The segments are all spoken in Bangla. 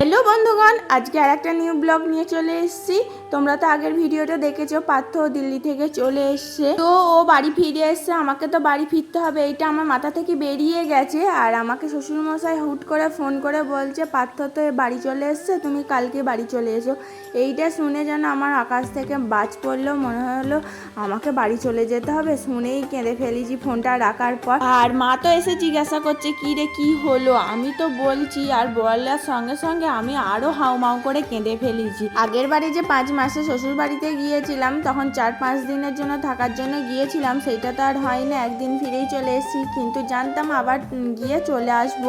হ্যালো বন্ধুগণ আজকে আর একটা নিউ ব্লগ নিয়ে চলে এসেছি। তোমরা তো আগের ভিডিওটা দেখেছ, পার্থ দিল্লি থেকে চলে এসছে। তো ও বাড়ি ফিরে এসছে, আমাকে তো বাড়ি ফিরতে হবে, এইটা আমার মাথা থেকে বেরিয়ে গেছে। আর আমাকে শ্বশুরমশাই হুট করে ফোন করে বলছে, পার্থ তো বাড়ি চলে এসছে, তুমি কালকে বাড়ি চলে এসো। এইটা শুনে যেন আমার আকাশ থেকে বাজ পড়ল, মনে হলো আমাকে বাড়ি চলে যেতে হবে। শুনেই কেঁদে ফেলেছি ফোনটা রাখার পর। আর মা তো এসে জিজ্ঞাসা করছে, কি রে, কি হলো? আমি তো বলছি, আর বলার সঙ্গে সঙ্গে আমি আরও হাউমাউ করে কেঁদে ফেলেছি। আগের বাড়ি যে পাঁচ মাসে শ্বশুর বাড়িতে গিয়েছিলাম, তখন চার পাঁচ দিনের জন্য থাকার জন্য গিয়েছিলাম, সেইটা তো আর হয় না একদিন ফিরেই চলে এসেছি, কিন্তু জানতাম আবার গিয়ে চলে আসব,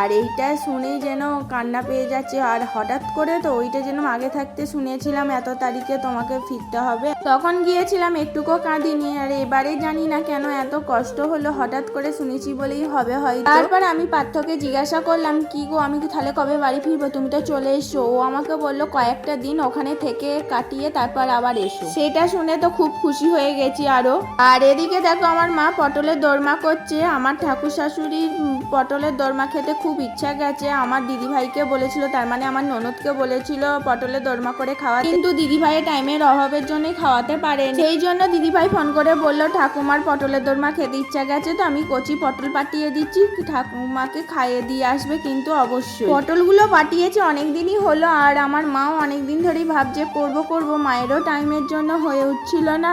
আর এইটা শুনেই যেন কান্না পেয়ে যাচ্ছে, আর হঠাৎ করে তো ওইটা যেন আগে থাকতে শুনেছিলাম, এত তারিখে তোমাকে ফিরতে হবে। তখন গিয়েছিলাম, একটুকু কাঁদিনি, আর এবারে জানি না কেন এত কষ্ট হলো, হঠাৎ করে শুনেছি বলেই হবে হয় তারপর আমি পার্থকে জিজ্ঞাসা করলাম, কি গো, আমি তাহলে কবে বাড়ি ফিরবো? তুমি তো চলে এসো ও আমাকে বলল, কয়েকটা দিন ওখানে থেকে কাটিয়ে তারপর আবার এসো। সেটা শুনে তো খুব খুশি হয়ে গেছি আরও। আর এদিকে দেখো আমার মা পটলের দোরমা করছে। আমার ঠাকুর শাশুড়ির উম, পটলের দোরমা খেতে খুব ইচ্ছা গেছে। আমার দিদিভাইকে বলেছিল তার মানে আমার ননদকে বলেছিল পটলের দোরমা করে খাওয়া কিন্তু দিদিভাইয়ের টাইমের অভাবের জন্যই খাওয়াতে পারেন। সেই জন্য দিদিভাই ফোন করে বলল ঠাকুমার পটলের দোরমা খেতে ইচ্ছা গেছে তো আমি কচি পটল পাঠিয়ে দিচ্ছি। ঠাকুমাকে খাইয়ে দিয়ে আসবে কিন্তু অবশ্যই। পটলগুলো পাঠিয়েছে অনেক দিনই হলো। আর আমার মাও অনেক দিন ধরেই ভাবছে করব করব করব মায়েরও টাইমের জন্য হয়ে উঠছিল না।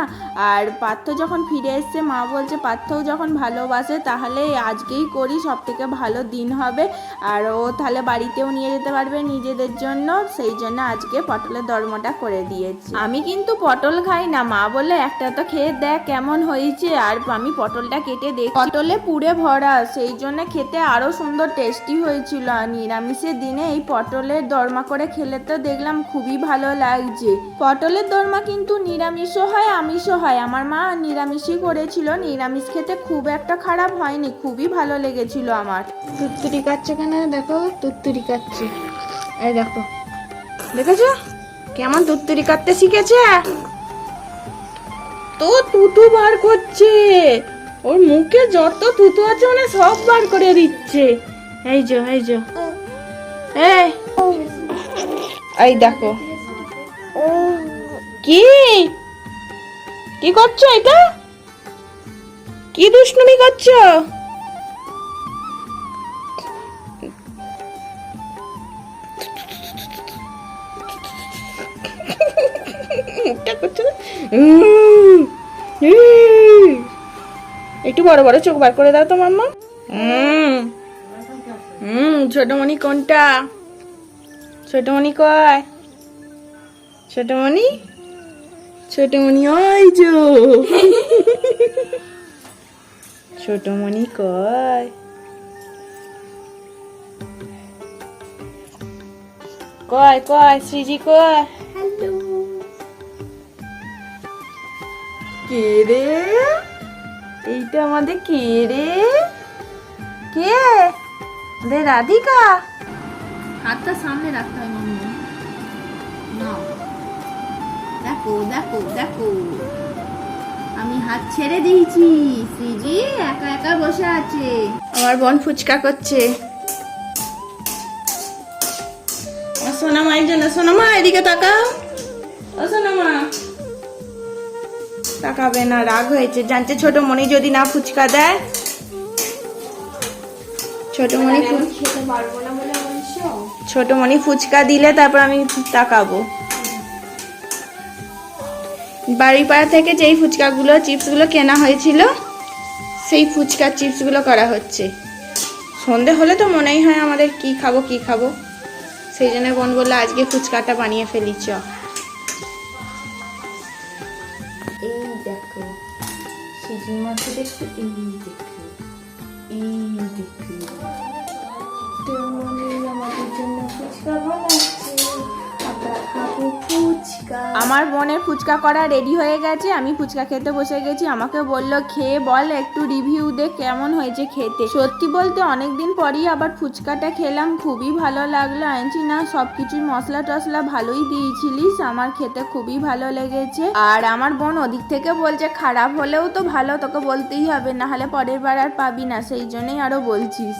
আর পার্থ যখন ফিরে এসছে, মা বলছে, পার্থও যখন ভালোবাসে, তাহলে আজকেই করি সব থেকে ভালো দিন হবে। আর ও তাহলে বাড়িতেও নিয়ে যেতে পারবে নিজেদের জন্য। সেই জন্য আজকে পটলের দরমাটা করে দিয়েছি। আমি কিন্তু পটল খাই না। মা বলে একটা তো খেয়ে দেখ কেমন হয়েছে। আর আমি পটলটা কেটে দেখ পটলে পুড়ে ভরা, সেই জন্য খেতে আরও সুন্দর টেস্টি হয়েছিল। নিরামিষের দিনে এই পটলের দরমা করে খেলে তো দেখলাম খুবই ভালো লাগছে। পটলের দরমা কিন্তু নিরামিষও হয়, আমিষও হয়। আমার মা নিরামিষই করেছিল। নিরামিষ খেতে খুব একটা খারাপ হয়নি, খুবই ভালো লেগেছিল আমার। তুত্তুরি কাচ্ছে কেন? দেখো, তুত্তুরি কাচ্ছে এই দেখো। দেখেছ? কেমন তুত্তুরি কাটতে শিখেছে? তো তুতু বার করছে। ওর মুখে যত তুতু আছে মানে সব বার করে দিচ্ছে। এই যে এই যে। এই দেখো। কি? কি করছ এটা? কি দুষ্টুমি করছ। একটু বড় বড় চোখ বার করে দাও তো মাম্মা। হুম হুম ছোটমণি কোনটা? ছোটমণি কয়? ছোটমণি? ছোটমণি ওই যো। ছোটমণি কয়? কয় কয় শ্রীজি কয়? কে রে? এইটা আমাদের কে রে? কে? দে রাধিকা? হাতটা সামনে রাখতে হয় মাম্মু। না। দেখো দেখো দেখো। আমি হাত ছেড়ে দিয়েছি শ্রীজি একা একা বসে আছে। আমার বোন ফুচকা করছে। আমার সোনামায়ের জন্য সোনামা এদিকে তাকাও। ও সোনামা। তাকাবে না রাগ হয়েছে। জানছে ছোট মনি যদি না ফুচকা দেয়। ছোট মনি ছোট মনি ফুচকা দিলে তারপর আমি তাকাবো। বাড়ির পাড়া থেকে যেই ফুচকাগুলো, চিপসগুলো কেনা হয়েছিল, সেই ফুচকার চিপসগুলো করা হচ্ছে। সন্ধে হলে তো মনেই হয় আমাদের কি খাব কি খাব। সেই জন্য বোন বলল, আজকে ফুচকাটা বানিয়ে ফেলি, চ। দেখো ফুচকা আমরা বোনের ফুচকা করা রেডি হয়ে গেছে, আমি ফুচকা খেতে বসে গেছি। আমাকে বলল, খেয়ে বল, একটু রিভিউ দে কেমন হয়েছে খেতে। সত্যি বলতে অনেক দিন পরই আবার ফুচকাটা খেলাম, খুবই ভালো লাগল। আনছি না সব কিছুর মশলা টশলা ভালোই দিয়েছিলিস, আমার খেতে খুবই ভালো লেগেছে। আর আমার বোন ওদিক থেকে বলছে, খারাপ হলেও তো ভালো, তোকে বলতেই হবে না হলে পরের বার আর পাবি না। সেই জন্যই আরও বলছিস।